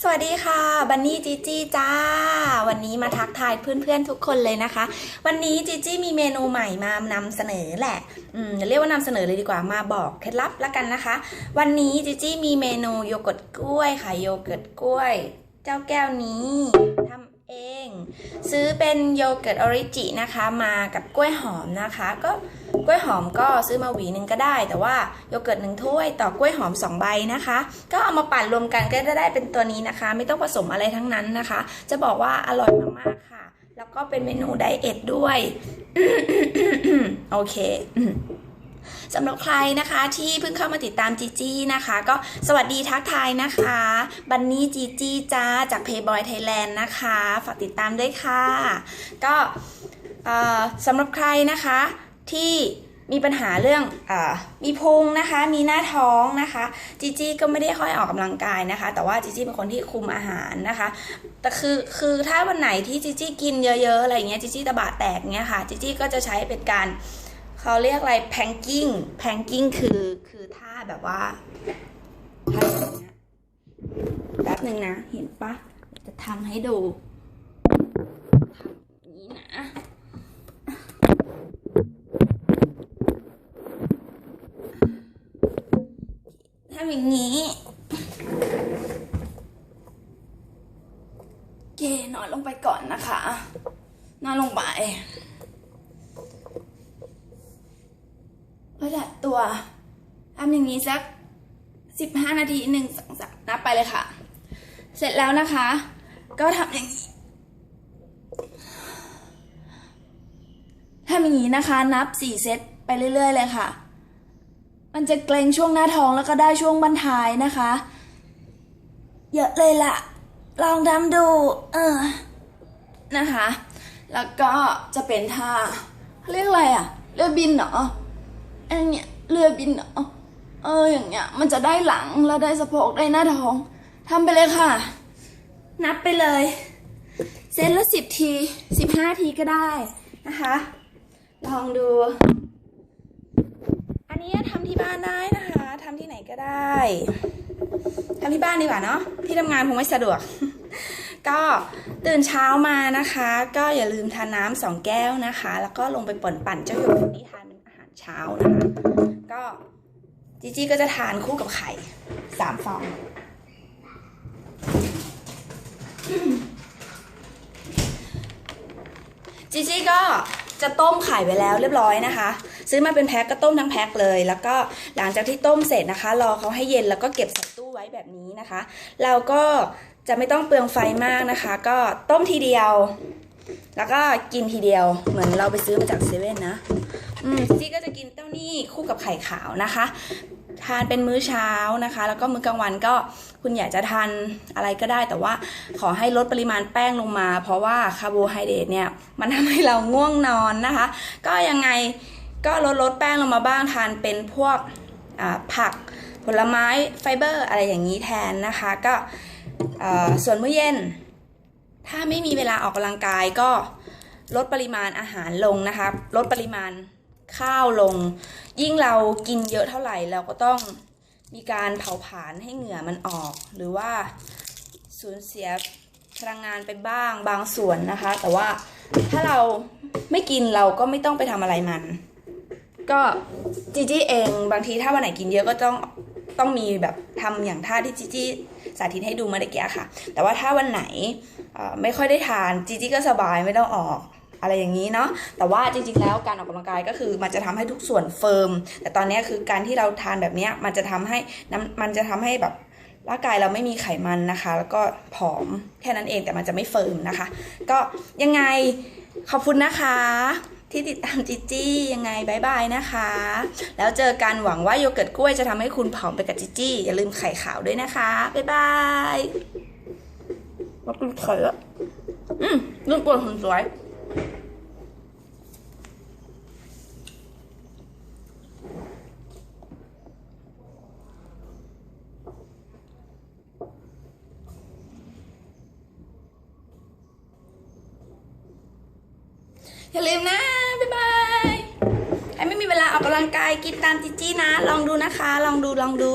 สวัสดีค่ะ บันนี่จีจี้จ้า วันนี้มาทักทายเพื่อนๆทุกคนเลยนะคะ วันนี้จีจี้มีเมนูใหม่มานำเสนอแหละ อืมอเรียกว่านำเสนอเลยดีกว่า มาบอกเคล็ดลับแล้วกันนะคะ วันนี้จีจี้มีเมนูโยเกิร์ตกล้วยค่ะ โยเกิร์ตกล้วย เจ้าแก้วนี้ทำเอง ซื้อเป็นโยเกิร์ตออริจินะคะ มากับกล้วยหอมนะคะ ก็ กล้วยหอมก็ซื้อมาหวีหนึ่งก็ได้ แต่ว่าโยเกิร์ตหนึ่งถ้วยต่อกล้วยหอมสองใบนะคะ ก็เอามาปั่นรวมกันก็จะได้เป็นตัวนี้นะคะ ไม่ต้องผสมอะไรทั้งนั้นนะคะ จะบอกว่าอร่อยมากๆค่ะ แล้วก็เป็นเมนูไดเอทด้วยโอเคสำหรับใครนะคะที่เพิ่งเข้ามาติดตามจีจี้นะคะ ก็สวัสดีทักทายนะคะ บันนี่จีจี้จ้าจาก Payboy Thailand นะคะ ฝากติดตามด้วยค่ะ ก็สำหรับใครนะคะ ที่มีปัญหาเรื่องอมีพุงนะคะ มีหน้าท้องนะคะ จีจี้ก็ไม่ได้ค่อยออกกำลังกายนะคะ แต่ว่าจีจี้เป็นคนที่คุมอาหารนะคะ แต่คือคือถ้าวันไหนที่จีจี้กินเยอะๆอะไรอย่างเงี้ยจีจี้ตะบะแตกเงี้ยค่ะจีจี้ก็จะใช้เป็นการเขาเรียกอะไรแพงกิ้งแพงกิ้งคือคือท่าแบบว่าท่าอย่างเงี้ยแป๊บหนึ่งนะ เห็นปะจะทำให้ดูทำอย่างนี้นะทำอย่างนี้เคนอนลงไปก่อนนะคะนอนลงไปก็ดัดตัวทำอย่างนี้สักสิบห้านาทีหนึ่งสองสามนับไปเลยค่ะ เสร็จแล้วนะคะ ก็ทำอย่างนี้ทำอย่างนี้นะคะ นับสี่เซตไปเรื่อย ๆ เลยค่ะ มันจะเกรงช่วงหน้าท้องแล้วก็ได้ช่วงบันท้ายนะคะ เยอะเลยล่ะ ลองทำดู เออ นะคะ แล้วก็จะเป็นท่าเรียกอะไรอะเรือบินเหรออันเนี้ยเรือบินเหรอเอออย่างเงี้ย มันจะได้หลังแล้วได้สะโพกได้หน้าท้องทำไปเลยค่ะ นับไปเลยเซตละสิบทีสิบห้าทีก็ได้นะคะ ลองดู นี้ทำที่บ้านได้นะคะทำที่ไหนก็ได้ทำที่บ้านดีกว่าเนาะที่ทำงานคงไม่สะดวก ก็ตื่นเช้ามานะคะ ก็อย่าลืมทานน้ำสองแก้วนะคะ แล้วก็ลงไปป่นปั่นเจ้าหยกที่ทานเป็นอาหารเช้านะคะ ก็จีจีก็จะทานคู่กับไข่สามฟองจีจีก็ จะต้มไข่ไว้แล้วเรียบร้อยนะคะ ซื้อมาเป็นแพ็คก็ต้มทั้งแพ็คเลย แล้วก็หลังจากที่ต้มเสร็จนะคะ รอเขาให้เย็นแล้วก็เก็บใส่ตู้ไว้แบบนี้นะคะ เราก็จะไม่ต้องเปลืองไฟมากนะคะ ก็ต้มทีเดียว แล้วก็กินทีเดียวเหมือนเราไปซื้อมาจากเซเว่นนะอืมซี่ก็จะกินเต้านี่คู่กับไข่ขาวนะคะ ทานเป็นมื้อเช้านะคะ แล้วก็มื้อกลางวันก็คุณอยากจะทานอะไรก็ได้ แต่ว่าขอให้ลดปริมาณแป้งลงมา เพราะว่าคาร์โบไฮเดรตเนี่ยมันทำให้เราง่วงนอนนะคะ ก็ยังไงก็ลดลดแป้งลงมาบ้างทานเป็นพวกผักผลไม้ไฟเบอร์อะไรอย่างนี้แทนนะคะก็ส่วนมื้อเย็น ถ้าไม่มีเวลาออกกำลังกายก็ลดปริมาณอาหารลงนะคะ ลดปริมาณ ข้าวลง ยิ่งเรากินเยอะเท่าไหร่เราก็ต้องมีการเผาผลาญให้เหงื่อมันออก หรือว่าสูญเสียพลังงานไปบ้างบางส่วนนะคะ แต่ว่าถ้าเราไม่กินเราก็ไม่ต้องไปทำอะไรมัน ก็จีจี้เองบางทีถ้าวันไหนกินเยอะก็ต้องต้องมีแบบทำอย่างท่าที่จีจี้สาธิตให้ดูเมื่อกี้ค่ะ แต่ว่าถ้าวันไหนไม่ค่อยได้ทานจีจี้ก็สบายไม่ต้องออก อะไรอย่างนี้เนาะแต่ว่าจริง ๆ แล้วการออกกำลังกายก็คือมันจะทำให้ทุกส่วนเฟิร์ม แต่ตอนนี้คือการที่เราทานแบบเนี้ยมันจะทำให้น้ำมันจะทำให้แบบร่างกายเราไม่มีไขมันนะคะ แล้วก็ผอมแค่นั้นเองแต่มันจะไม่เฟิร์มนะคะ ก็ยังไงขอบคุณนะคะ ที่ติดตามจิจี้ยังไงบายบายนะคะ แล้วเจอกันหวังว่าโยเกิร์ตกล้วยจะทำให้คุณผอมไปกับจิจี้อย่าลืมไข่ขาวด้วยนะคะบายบายมากินไข่ละอืมลูกปวดหุ่นสวย อย่าลืมนะ บ๊ายบายใครไม่มีเวลาออกกำลังกายกินตามจิจี้นะ ลองดูนะคะ ลองดูลองดู